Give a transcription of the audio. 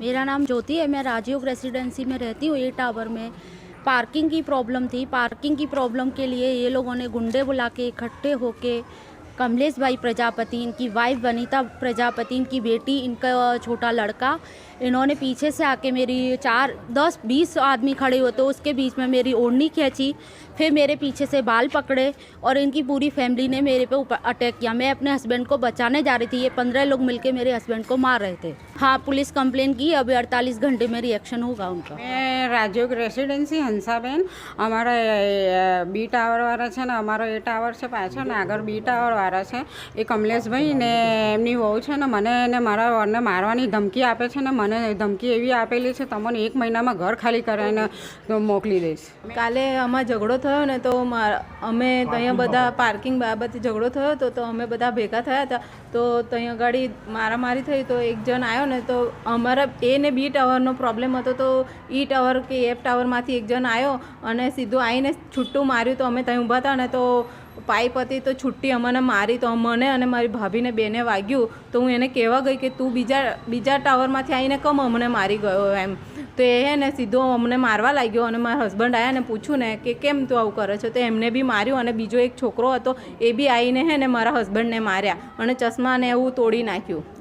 मेरा नाम ज्योति है, मैं राजयोग रेसिडेंसी में रहती हूँ ए टावर में। पार्किंग की प्रॉब्लम थी। पार्किंग की प्रॉब्लम के लिए ये लोगों ने गुंडे बुला के इकट्ठे होके कमलेश भाई प्रजापति, इनकी वाइफ वनीता प्रजापति, इनकी बेटी, इनका छोटा लड़का, इन्होंने पीछे से आके मेरी चार, दस, बीस आदमी खड़े होते उसके बीच में मेरी ओढ़नी खींची, फिर मेरे पीछे से बाल पकड़े और इनकी पूरी फैमिली ने मेरे पे अटैक किया। मैं अपने हस्बैंड को बचाने जा रही थी, ये पंद्रह लोग मिलके मेरे हस्बैंड को मार रहे थे। हाँ पुलिस कंप्लेन की अभी अड़तालीस घंटे में रिएक्शन होगा उनका મેં રાજયોગ રેસિડેન્સી હંસાબેન અમારા અ, બી ટાવરવાળા છે ને અમારો એ ટાવર છે પાછળ ને આગળ બી ટાવરવાળા છે એ કમલેશભાઈ ને એમની વહુ છે ને મને ને મારા વરને મારવાની ધમકી આપે છે ને મને ધમકી એવી આપેલી છે તમને એક મહિનામાં ઘર ખાલી કરાવીને મોકલી દઈશ કાલે આમાં ઝઘડો થયો ને તો મારા અમે ત્યાં બધા પાર્કિંગ બાબતે ઝઘડો થયો હતો તો અમે બધા ભેગા થયા હતા તો ત્યાં આગળ મારામારી થઈ તો એક જણ આવ્યો ને તો અમારા એ ને બી ટાવરનો પ્રોબ્લેમ હતો તો ઈ ટાવર કે એફ ટાવરમાંથી એક જણ આવ્યો અને સીધું આવીને છૂટું માર્યું તો અમે ત્યાં ઊભા હતા ને તો પાઇપ હતી તો છૂટી અમને મારી તો મને અને મારી ભાભીને બેને વાગ્યું તો હું એને કહેવા ગઈ કે તું બીજા બીજા ટાવરમાંથી આવીને કમ અમને મારી ગયો એમ. તો એ હે ને સીધો અમને મારવા લાગ્યો અને મારા હસબન્ડ આવ્યા ને પૂછ્યું ને કે કેમ તું આવું કરે છે? તો એમને બી માર્યું અને બીજો એક છોકરો હતો એ બી આવીને હે ને મારા હસબન્ડને માર્યા અને ચશ્માને એવું તોડી નાખ્યું.